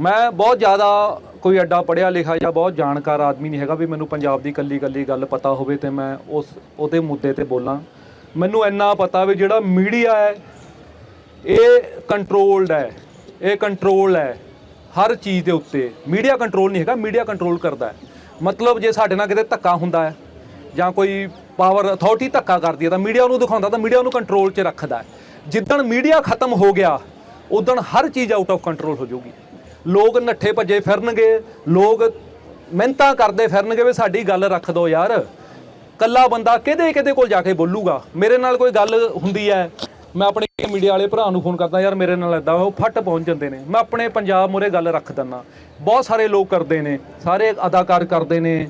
ਮੈਂ ਬਹੁਤ ਜ਼ਿਆਦਾ ਕੋਈ ਐਡਾ ਪੜਿਆ ਲਿਖਿਆ ਜਾਂ ਬਹੁਤ ਜਾਣਕਾਰ ਆਦਮੀ ਨਹੀਂ ਹੈਗਾ ਵੀ ਮੈਨੂੰ ਪੰਜਾਬ ਦੀ ਕੱਲੀ ਕੱਲੀ ਗੱਲ ਪਤਾ ਹੋਵੇ ਤੇ ਮੈਂ ਉਸ, ਉਹਦੇ ਮੁੱਦੇ ਤੇ ਬੋਲਾਂ। ਮੈਨੂੰ ਇੰਨਾ ਪਤਾ ਵੀ ਜਿਹੜਾ ਮੀਡੀਆ ਹੈ, ਇਹ ਕੰਟਰੋਲਡ ਹੈ, ਇਹ ਕੰਟਰੋਲ ਹੈ ਹਰ ਚੀਜ਼ ਦੇ ਉੱਤੇ। ਮੀਡੀਆ ਕੰਟਰੋਲ ਨਹੀਂ ਹੈਗਾ, ਮੀਡੀਆ ਕੰਟਰੋਲ ਕਰਦਾ ਹੈ। ਮਤਲਬ ਜੇ ਸਾਡੇ ਨਾਲ ਕਿਤੇ ਧੱਕਾ ਹੁੰਦਾ ਹੈ ਜਾਂ ਕੋਈ ਪਾਵਰ ਅਥਾਰਟੀ ਧੱਕਾ ਕਰਦੀ ਹੈ ਤਾਂ ਮੀਡੀਆ ਉਹਨੂੰ ਦਿਖਾਉਂਦਾ ਤਾਂ ਮੀਡੀਆ ਉਹਨੂੰ ਕੰਟਰੋਲ 'ਚ ਰੱਖਦਾ ਹੈ। ਜਿੱਦਣ ਮੀਡੀਆ ਖਤਮ ਹੋ ਗਿਆ ਉਦਣ ਹਰ ਚੀਜ਼ ਆਊਟ ਆਫ ਕੰਟਰੋਲ ਹੋ ਜਾਊਗੀ। ਲੋਕ ਨੱਠੇ ਭੱਜੇ ਫਿਰਨਗੇ ਲੋਕ ਮਿਹਨਤਾਂ ਕਰਦੇ ਫਿਰਨਗੇ ਵੀ ਸਾਡੀ ਗੱਲ ਰੱਖ ਦਿਓ ਯਾਰ। ਕੱਲਾ ਬੰਦਾ ਕਿਹਦੇ ਕਿਹਦੇ ਕੋਲ ਜਾ ਕੇ ਬੋਲੂਗਾ? ਮੇਰੇ ਨਾਲ ਕੋਈ ਗੱਲ ਹੁੰਦੀ ਹੈ? ਮੈਂ ਆਪਣੇ ਮੀਡੀਆ ਵਾਲੇ ਭਰਾ ਨੂੰ ਫੋਨ ਕਰਦਾ ਯਾਰ ਮੇਰੇ ਨਾਲ ਇਦਾਂ ਉਹ ਫੱਟ ਪਹੁੰਚ ਜਾਂਦੇ ਨੇ। ਮੈਂ ਆਪਣੇ ਪੰਜਾਬ ਮੂਹਰੇ ਗੱਲ ਰੱਖ ਦਿੰਦਾ। ਬਹੁਤ ਸਾਰੇ ਲੋਕ ਕਰਦੇ ਨੇ ਸਾਰੇ ਅਦਾਕਾਰ ਕਰਦੇ ਨੇ।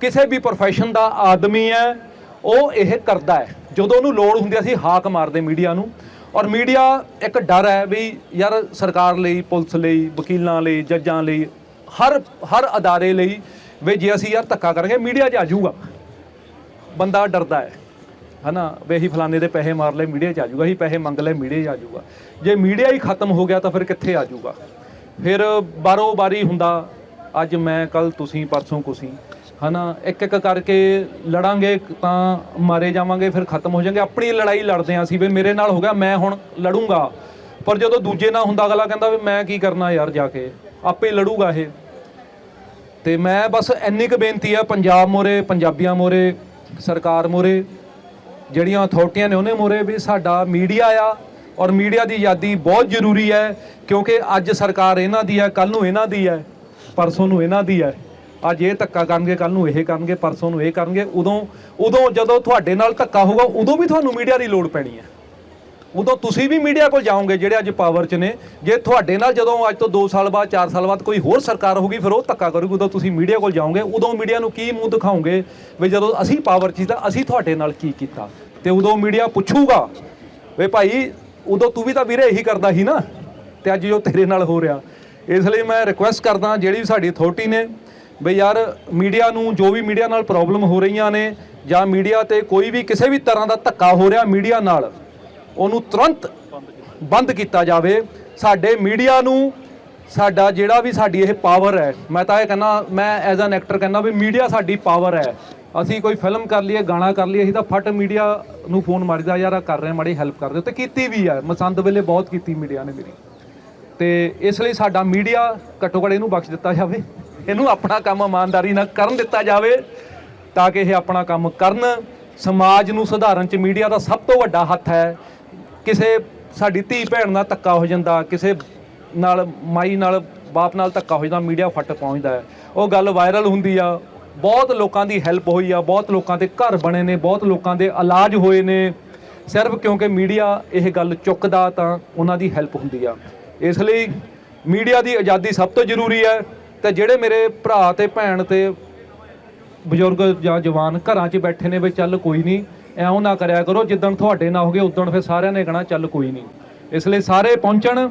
ਕਿਸੇ ਵੀ profession ਦਾ ਆਦਮੀ ਹੈ ਉਹ ਇਹ ਕਰਦਾ ਹੈ। ਜਦੋਂ ਉਹਨੂੰ ਲੋੜ ਹੁੰਦੀ ਹੈ, ਅਸੀਂ ਹਾਕ ਮਾਰਦੇ ਮੀਡੀਆ ਨੂੰ। ਔਰ ਮੀਡੀਆ ਇੱਕ ਡਰ ਹੈ ਵੀ ਯਾਰ ਸਰਕਾਰ ਲਈ, ਪੁਲਿਸ ਲਈ, ਵਕੀਲਾਂ ਲਈ, ਜੱਜਾਂ ਲਈ, ਹਰ ਹਰ ਅਦਾਰੇ ਲਈ ਵੀ ਜੇ ਅਸੀਂ ਯਾਰ ਧੱਕਾ ਕਰਾਂਗੇ, ਮੀਡੀਆ 'ਚ ਆ ਜਾਊਗਾ। ਬੰਦਾ ਡਰਦਾ ਹੈ, ਹਨਾ? ਵੀ ਅਸੀਂ ਫਲਾਣੇ ਦੇ ਪੈਸੇ ਮਾਰ ਲਏ, ਮੀਡੀਆ 'ਚ ਆ ਜਾਊਗਾ, ਅਸੀਂ ਪੈਸੇ ਮੰਗ ਲਏ, ਮੀਡੀਆ 'ਚ ਆ ਜਾਊਗਾ। ਜੇ ਮੀਡੀਆ ਹੀ ਖਤਮ ਹੋ ਗਿਆ ਤਾਂ ਫਿਰ ਕਿੱਥੇ ਆ ਜਾਊਗਾ? ਫਿਰ ਬਾਰੋ ਬਾਰੀ ਹੁੰਦਾ, ਅੱਜ ਮੈਂ ਕੱਲ ਤੁਸੀਂ, ਪਰਸੋਂ ਤੁਸੀਂ ਹਨਾ, ਇੱਕ ਇੱਕ ਕਰਕੇ ਲੜਾਂਗੇ ਤਾਂ ਮਾਰੇ ਜਾਵਾਂਗੇ, ਫਿਰ ਖਤਮ ਹੋ ਜਾਣਗੇ। ਆਪਣੀ ਲੜਾਈ ਲੜਦੇ ਆਂ ਅਸੀਂ ਵੀ, ਮੇਰੇ ਨਾਲ ਹੋ ਗਿਆ, ਮੈਂ ਹੁਣ ਲੜੂੰਗਾ। ਪਰ ਜਦੋਂ ਦੂਜੇ ਨਾਲ ਹੁੰਦਾ, ਅਗਲਾ ਕਹਿੰਦਾ ਵੀ ਮੈਂ ਕੀ ਕਰਨਾ ਯਾਰ ਜਾ ਕੇ, ਆਪੇ ਲੜੂਗਾ ਇਹ। ਤੇ ਮੈਂ ਬਸ ਇੰਨੀ ਕੁ ਬੇਨਤੀ ਆ, ਪੰਜਾਬ ਮੋਰੇ, ਪੰਜਾਬੀਆਂ ਮੋਰੇ, ਸਰਕਾਰ ਮੋਰੇ, ਜਿਹੜੀਆਂ ਅਥਾਰਟੀਆਂ ਨੇ ਉਹਨੇ ਮੋਰੇ ਵੀ ਸਾਡਾ ਮੀਡੀਆ ਆ, ਔਰ ਮੀਡੀਆ ਦੀ ਆਜ਼ਾਦੀ ਬਹੁਤ ਜ਼ਰੂਰੀ ਹੈ, ਕਿਉਂਕਿ ਅੱਜ ਸਰਕਾਰ ਇਹਨਾਂ ਦੀ ਹੈ ਕੱਲ ਨੂੰ ਇਹਨਾਂ ਦੀ ਹੈ, ਪਰਸੋਂ ਨੂੰ ਇਹਨਾਂ ਦੀ ਹੈ। ਅੱਜ ਇਹ ਧੱਕਾ ਕਰਨਗੇ ਕੱਲ ਨੂੰ ਇਹ ਕਰਨਗੇ, ਪਰਸੋਂ ਨੂੰ ਇਹ ਕਰਨਗੇ, ਉਦੋਂ ਉਦੋਂ ਜਦੋਂ ਤੁਹਾਡੇ ਨਾਲ ਧੱਕਾ ਹੋਊਗਾ, ਉਦੋਂ ਵੀ ਤੁਹਾਨੂੰ ਮੀਡੀਆ ਦੀ ਲੋੜ ਪੈਣੀ ਹੈ। ਉਦੋਂ ਤੁਸੀਂ ਵੀ ਮੀਡੀਆ ਕੋਲ ਜਾਓਗੇ, ਜਿਹੜੇ ਅੱਜ ਪਾਵਰ 'ਚ ਨੇ। ਜੇ ਤੁਹਾਡੇ ਨਾਲ ਜਦੋਂ ਅੱਜ ਤੋਂ 2 ਸਾਲ ਬਾਅਦ 4 ਸਾਲ ਬਾਅਦ ਕੋਈ ਹੋਰ ਸਰਕਾਰ ਹੋਊਗੀ, ਫਿਰ ਉਹ ਧੱਕਾ ਕਰੂਗੀ। ਉਦੋਂ ਤੁਸੀਂ ਮੀਡੀਆ ਕੋਲ ਜਾਓਗੇ, ਉਦੋਂ ਮੀਡੀਆ ਨੂੰ ਕੀ ਮੂੰਹ ਦਿਖਾਓਗੇ ਵੀ ਜਦੋਂ ਅਸੀਂ ਪਾਵਰ 'ਚ ਸੀ ਤਾਂ ਅਸੀਂ ਤੁਹਾਡੇ ਨਾਲ ਕੀ ਕੀਤਾ? ਤੇ ਉਦੋਂ ਮੀਡੀਆ ਪੁੱਛੂਗਾ ਵੀ ਭਾਈ, ਉਦੋਂ ਤੂੰ ਵੀ ਤਾਂ ਵੀਰੇ ਇਹੀ ਕਰਦਾ ਸੀ ਨਾ, ਤੇ ਅੱਜ ਜੋ ਤੇਰੇ ਨਾਲ ਹੋ ਰਿਹਾ। ਇਸ ਲਈ ਮੈਂ ਰਿਕੁਐਸਟ ਕਰਦਾ, ਜਿਹੜੀ ਵੀ ਸਾਡੀ ਅਥਾਰਟੀ ਨੇ ਵੀ ਯਾਰ ਮੀਡੀਆ ਨੂੰ ਜੋ ਵੀ ਮੀਡੀਆ ਨਾਲ ਪ੍ਰੋਬਲਮ ਹੋ ਰਹੀਆਂ ਨੇ ਜਾਂ ਮੀਡੀਆ ਤੇ ਕੋਈ ਵੀ ਕਿਸੇ ਵੀ ਤਰ੍ਹਾਂ ਦਾ ਧੱਕਾ ਹੋ ਰਿਹਾ ਮੀਡੀਆ ਨਾਲ, ਉਹਨੂੰ ਤੁਰੰਤ ਬੰਦ ਕੀਤਾ ਜਾਵੇ। ਸਾਡੇ ਮੀਡੀਆ ਨੂੰ ਸਾਡਾ ਜਿਹੜਾ ਵੀ ਸਾਡੀ ਇਹ ਪਾਵਰ ਹੈ, ਮੈਂ ਤਾਂ ਇਹ ਕਹਿੰਦਾ, ਮੈਂ ਐਜ਼ ਐਨ ਐਕਟਰ ਕਹਿੰਦਾ ਵੀ ਮੀਡੀਆ ਸਾਡੀ ਪਾਵਰ ਹੈ। ਅਸੀਂ ਕੋਈ ਫਿਲਮ ਕਰ ਲਈਏ, ਗਾਣਾ ਕਰ ਲਈਏ, ਅਸੀਂ ਤਾਂ ਫਟ ਮੀਡੀਆ ਨੂੰ ਫੋਨ ਮਾਰੀਦਾ, ਯਾਰ, ਆਹ ਕਰ ਰਹੇ ਮਾੜੀ ਹੈਲਪ ਕਰ ਦਿਓ। ਤੇ ਕੀਤੀ ਵੀ ਹੈ ਮਸੰਦ ਵੇਲੇ ਬਹੁਤ ਕੀਤੀ ਮੀਡੀਆ ਨੇ ਮੇਰੀ। ਤੇ ਇਸ ਲਈ ਸਾਡਾ ਮੀਡੀਆ ਘੱਟੋ ਘੱਟ ਇਹਨੂੰ ਬਖਸ਼ ਦਿੱਤਾ ਜਾਵੇ। ਇਹਨੂੰ ਆਪਣਾ ਕੰਮ ਇਮਾਨਦਾਰੀ ਨਾਲ ਕਰਨ ਦਿੱਤਾ ਜਾਵੇ ਤਾਂ ਕਿ ਇਹ ਆਪਣਾ ਕੰਮ ਕਰਨ। ਸਮਾਜ ਨੂੰ ਸੁਧਾਰਨ ਚ ਮੀਡੀਆ ਦਾ ਸਭ ਤੋਂ ਵੱਡਾ ਹੱਥ ਹੈ। ਕਿਸੇ ਸਾਡੀ ਧੀ ਭੈਣ ਨਾਲ ਧੱਕਾ ਹੋ ਜਾਂਦਾ, ਕਿਸੇ ਨਾਲ ਮਾਈ ਨਾਲ ਬਾਪ ਨਾਲ ਧੱਕਾ ਹੋ ਜਾਂਦਾ, ਮੀਡੀਆ ਫੱਟ ਪਹੁੰਚਦਾ ਹੈ। ਉਹ ਗੱਲ ਵਾਇਰਲ ਹੁੰਦੀ ਆ, ਬਹੁਤ ਲੋਕਾਂ ਦੀ ਹੈਲਪ ਹੋਈ ਆ, ਬਹੁਤ ਲੋਕਾਂ ਦੇ ਘਰ ਬਣੇ ਨੇ, ਬਹੁਤ ਲੋਕਾਂ ਦੇ ਇਲਾਜ ਹੋਏ ਨੇ। ਸਿਰਫ ਕਿਉਂਕਿ ਮੀਡੀਆ ਇਹ ਗੱਲ ਚੁੱਕਦਾ ਤਾਂ ਉਹਨਾਂ ਦੀ ਹੈਲਪ ਹੁੰਦੀ ਆ। ਇਸ ਲਈ ਮੀਡੀਆ ਦੀ ਆਜ਼ਾਦੀ ਸਭ ਤੋਂ ਜ਼ਰੂਰੀ ਹੈ। ਤੇ ਜਿਹੜੇ ਮੇਰੇ ਭਰਾ ਤੇ ਭੈਣ ਤੇ ਬਜ਼ੁਰਗ ਜਾਂ ਜਵਾਨ ਘਰਾਂ 'ਚ ਬੈਠੇ ਨੇ ਵੀ ਚੱਲ ਕੋਈ ਨਹੀਂ ਐਉਂ ਨਾ ਕਰਿਆ ਕਰੋ, ਜਿੱਦਣ ਤੁਹਾਡੇ ਨਾਲ ਹੋਗੇ ਉਦੋਂ ਫਿਰ ਸਾਰਿਆਂ ਨੇ ਕਹਣਾ ਚੱਲ ਕੋਈ ਨਹੀਂ। ਇਸ ਲਈ ਸਾਰੇ ਪਹੁੰਚਣ,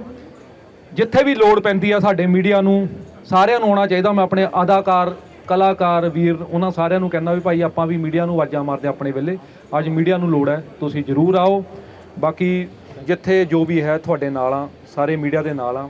ਜਿੱਥੇ ਵੀ ਲੋੜ ਪੈਂਦੀ ਆ ਸਾਡੇ ਮੀਡੀਆ ਨੂੰ, ਸਾਰਿਆਂ ਨੂੰ ਆਉਣਾ ਚਾਹੀਦਾ। ਮੈਂ ਆਪਣੇ ਅਦਾਕਾਰ, ਕਲਾਕਾਰ, ਵੀਰ, ਉਹਨਾਂ ਸਾਰਿਆਂ ਨੂੰ ਕਹਿੰਦਾ ਵੀ ਭਾਈ ਆਪਾਂ ਵੀ ਮੀਡੀਆ ਨੂੰ ਆਵਾਜ਼ਾਂ ਮਾਰਦੇ ਆਪਣੇ ਵੇਲੇ। ਅੱਜ ਮੀਡੀਆ ਨੂੰ ਲੋੜ ਹੈ, ਤੁਸੀਂ ਜ਼ਰੂਰ ਆਓ। ਬਾਕੀ ਜਿੱਥੇ ਜੋ ਵੀ ਹੈ, ਤੁਹਾਡੇ ਨਾਲ ਆ, ਸਾਰੇ ਮੀਡੀਆ ਦੇ ਨਾਲ ਆ।